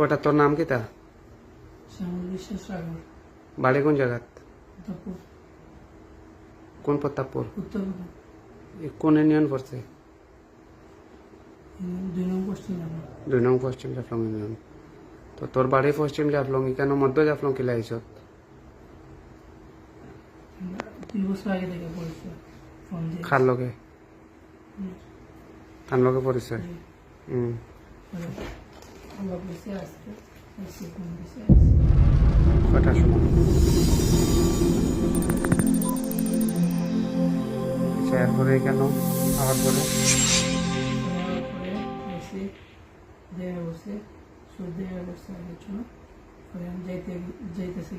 ওটা তোর নাম কি তা? বাড়ি কোন জায়গাত? কোন প্রতাপপুর? কোন ইউনিয়ন পড়ছে? দুই নং পশ্চিম জাফলং। ইউনিয়ন। তো তোর বাড়ি পশ্চিম জাফলং কেন মধ্য জাফলং কিলা পড়েছে খার লগে? তার লগে পরিচয় হুম। কটার সময়? আচ্ছা এরপরে কেন? আবার পরে এসে দেয়া বসে সুদ দেওয়া বসে আগের জন্য পরে আমি যাইতে যাইতেছি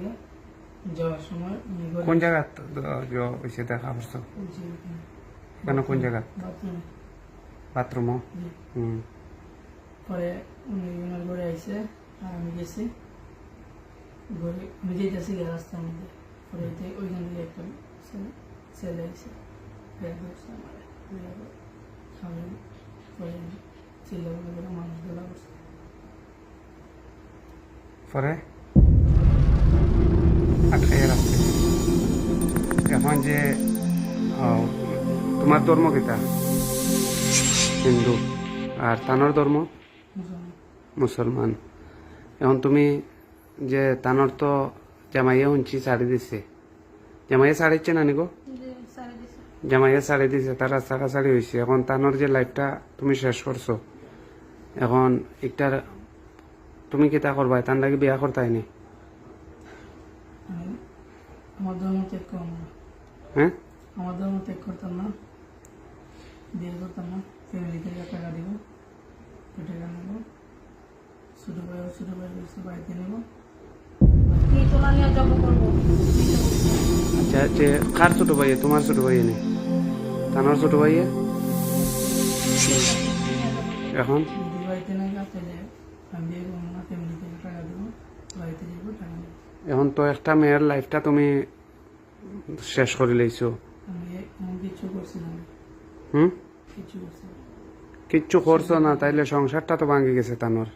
যাওয়ার সময় ঘরে- কোন জায়গা হয়েছে দেখা করছ? কেন কোন জায়গা বাথরুমে। বাথরুমও হুম। পরে ঘরে আইসে আর আমি গেছি। ঘরে আমি যেতেছি গা রাস্তার মধ্যে। পরে ওইখান থেকে একটা ছেলে- আইসে রাখছে এখন যে তোমার ধর্ম কিতা হিন্দু। আর তানোর ধর্ম? মুসলমান। এখন তুমি যে তানোর তো জামাইয়া শুনছি শাড়ি দিছে। জামাইয়া শাড়িচ্ছে না নিগো জামাইয়া শাড়ি দিছে তার শাড়ি হয়েছে এখন তানোর যে লাইফটা তুমি শেষ করছ এখন একটার তুমি কিতা করবা? তার লাগে বিয়া করতাই নি আমি আমার ধর্ম ত্যাগ করব না। হ্যাঁ? আমার ধর্ম ত্যাগ করতাম না। বিয়ে করতাম না। ফ্যামিলি থেকে টাকা দিব টাকা নেব ছোটো ভাই ছোটো ভাই বলছে বাড়িতে নেব। আচ্ছা যে কার ছোট ভাইয়ে? তোমার ছোট ভাইয়ে নেই। তানোর ছোট ভাইয়ে? এখন? এখন তো একটা মেয়ের লাইফটা তুমি শেষ করে লইছো। কিছু হুম? কিছু। কিচ্ছু করছ না, তাইলে সংসারটা তো ভাঙ্গি গেছে তানোর।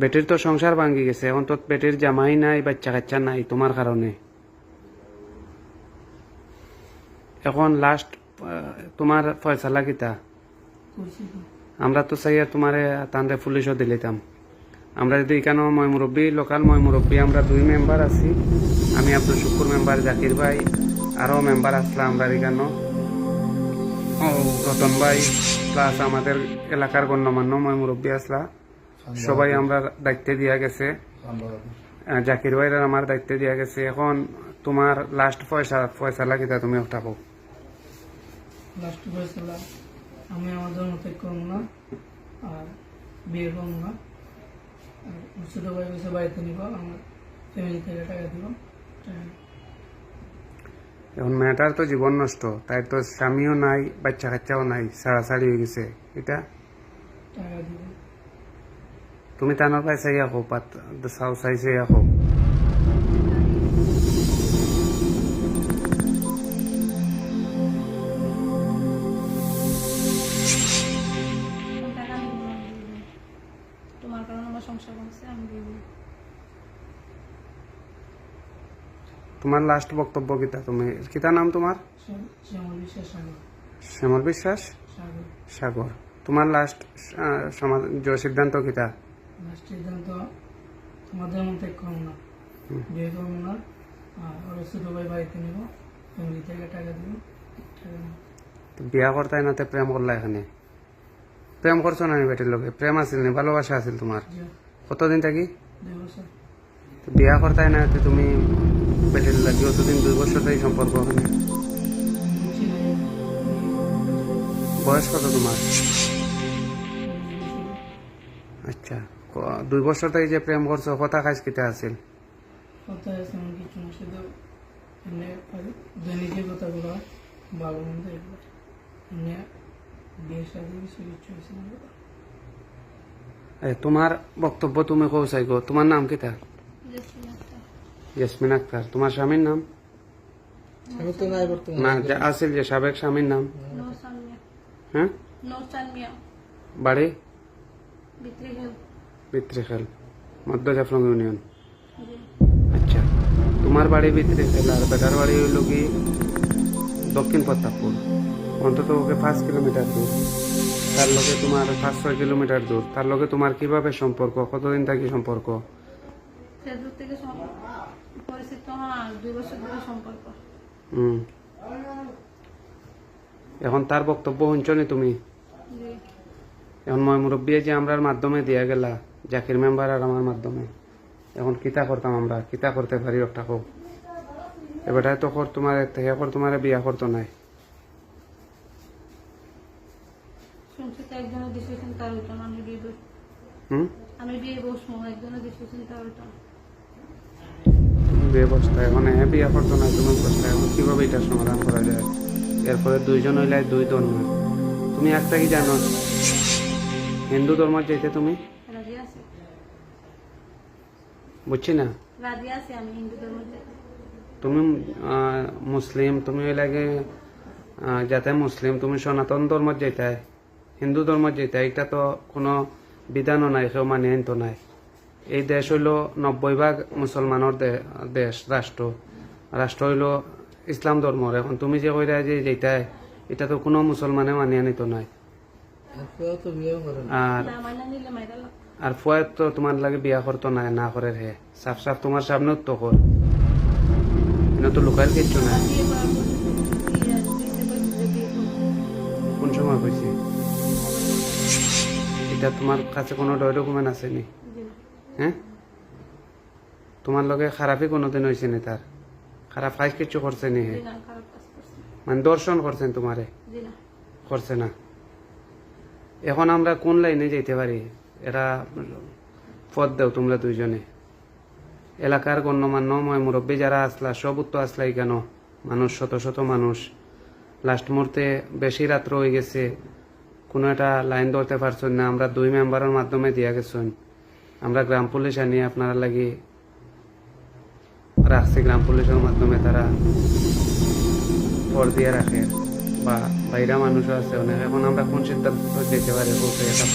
বেটির তো সংসার ভাঙ্গি গেছে, এখন তো বেটির জামাই নাই, বাচ্চা কাচ্চা নাই তোমার কারণে। এখন লাস্ট তোমার ফয়সালা কিতা? আমরা তো চাই তোমারে, তানরে পুলিশও দিলিতাম আমরা যদি এখানেও মই মুরব্বী, লোকাল মই মুরব্বী, আমরা দুই মেম্বার আছি। আমি আব্দুল শুকুর মেম্বার জাকির ভাই, আরও মেম্বার আসলাম, আমরা এখানেও। রতন ভাই প্লাস আমাদের এলাকার গণ্যমান্য মই মুরব্বী আসলা। সবাই আমরা দায়িত্বে দিয়া গেছে। জাকির ভাইয়ের আর আমার দায়িত্বে দিয়া গেছে। এখন তোমার লাস্ট পয়সা পয়সা লাগিতা তুমি একটা হোক লাস্ট হয়েছিল আমি আমার ধর্ম ত্যাগ করব না আর বিয়ে করব না। আর ছোটো ভাই বসে বাড়িতে নিব আমার ফ্যামিলি থেকে টাকা দিব। টাকা নেব। এখন মেয়েটার তো জীবন নষ্ট তাই তো স্বামীও নাই বাচ্চা কাচ্চাও নাই সাড়াসাড়ি হয়ে গেছে। এটা তুমি তানোর পাইছে চাই আহো পাত চাও চাই চাই আহো তোমার লাস্ট বক্তব্য কিতা? তুমি কিতা নাম তোমার? শ্যামল বিশ্বাস সাগর। তোমার লাস্ট সমাজ যে সিদ্ধান্ত কিতা? সিদ্ধান্ত না। বিয়ে করব না আর ওরা ভাই বাড়িতে নেব ফ্যামিলি থেকে টাকা দিব টাকা নেব। তো বিয়া করতাই নাতে প্রেম করলা এখানে? প্রেম করছ না নি বেটির লোকে প্রেম আছিল নি? ভালোবাসা আছিল তোমার? কতদিন থাকি? বিয়া করতাই না তুমি বেটির লাগি অতদিন দুই বছর তাই সম্পর্ক ওখানে বয়স কত তোমার? আচ্ছা দুই বছর থেকে যে প্রেম করছ কথা কাজ কিতা আছিল? তোমার বক্তব্য তুমি কৌ চাইগো তোমার নাম আক্তার। ইয়াসমিন আক্তার। তোমার স্বামীর নাম? না যে আছিল যে সাবেক স্বামীর নাম? হ্যাঁ? বাড়ি? ভিতরি হিল। খেল মধ্য জাফলং ইউনিয়ন। আচ্ছা তোমার বাড়ি ভিতরে আর বেটার বাড়ি হইল কি দক্ষিণ প্রতাপপুর। অন্তত ওকে পাঁচ কিলোমিটার দূর। তার লগে তোমার পাঁচ ছয় কিলোমিটার দূর। তার লগে তোমার কীভাবে সম্পর্ক? কতদিন থাকি সম্পর্ক? থেকে সম- পরিচিত হ্যাঁ দুই বছর ধরে সম্পর্ক হুম। এখন তার বক্তব্য শুনছনি তুমি? এখন মই মুরব্বী যে আমরার মাধ্যমে দিয়া গেলা জাকির মেম্বার আর আমার মাধ্যমে। এখন কিতা করতাম আমরা? কিতা করতে পারি একটা হোক এবারে তো কর তোমার থেকে কর তোমার বিয়া করতো নাই। হুম? আমি বিয়ে বসবো একজনের ডিসিশন তার বিয়ে বসতা এখন হ্যাঁ বিয়া করতো না তুমি বসতা এখন কীভাবে এটা সমাধান করা যায়? এরপরে দুইজন হইলে দুই ধর্ম। তুমি একটা কি জানো? হিন্দু ধর্ম যেতে তুমি? বুঝছি না। তুমি মুসলিম তুমি ওই লাগে যাতে মুসলিম তুমি সনাতন ধর্ম যেতাই হিন্দু ধর্ম যেতাই এটা তো কোনো বিধানও নাই কেউ মানে তো নাই। এই দেশ হইল নব্বই ভাগ মুসলমানের দেশ রাষ্ট্র। রাষ্ট্র হইল ইসলাম ধর্মর। এখন তুমি যে কইরা যে যেটাই এটা তো কোনো মুসলমানে মানিয়ে নিত নাই। আর আর ফুয়ার তো তোমার লাগে বিয়া করতো না না করে হে সাফ সাফ তোমার সামনেও তো কর। তো লুকার কিচ্ছু নাই। কইছে। কোন সময় হয়েছে এটা তোমার কাছে কোনো ডকুমেন্ট আছে না হ্যাঁ তোমার লগে খারাপই কোনোদিন হয়েছে নি তার। খারাপ কাজ কিছু করছে নি হে। মানে দর্শন করছেন তোমারে? করছে না। এখন আমরা কোন লাইনে যেতে পারি? এরা পদ দেও তোমরা দুইজনে। এলাকার গণ্যমান্য ময় মুরব্বী যারা আসলা সব তো আসলাই কেন? মানুষ শত শত মানুষ। লাস্ট মুহূর্তে বেশি রাত্র হয়ে গেছে। কোনো একটা লাইন ধরতে পারছেন না। আমরা দুই মেম্বারের মাধ্যমে দিয়া গেছেন আমরা গ্রাম পুলিশ আনি আপনারা লাগি রাখছি গ্রাম পুলিশের মাধ্যমে তারা পর দিয়ে রাখে বা বাইরা মানুষও আছে। অনেক এখন আমরা কোন সিদ্ধান্ত যেতে পারি? বলতে এটা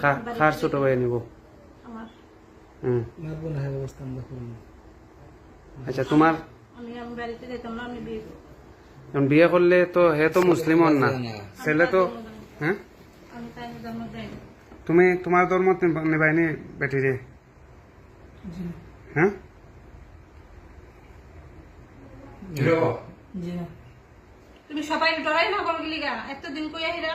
খা- খার ছোট ভাই নিব আমার হুম। মারবো না অবস্থা আমরা করব। আচ্ছা তোমার? আমি বাড়িতে যেতাম না আমি বিয়ে এখন বিয়ে করলে তো হে তো মুসলিম না। ছেলে তো হ্যাঁ? তুমি তোমার ধর্ম নিবাইনি বেটি রে জি। হ্যাঁ? তুমি সবাই ডরাই না করো গিলিগা। এত দিন কইয়া আহিরা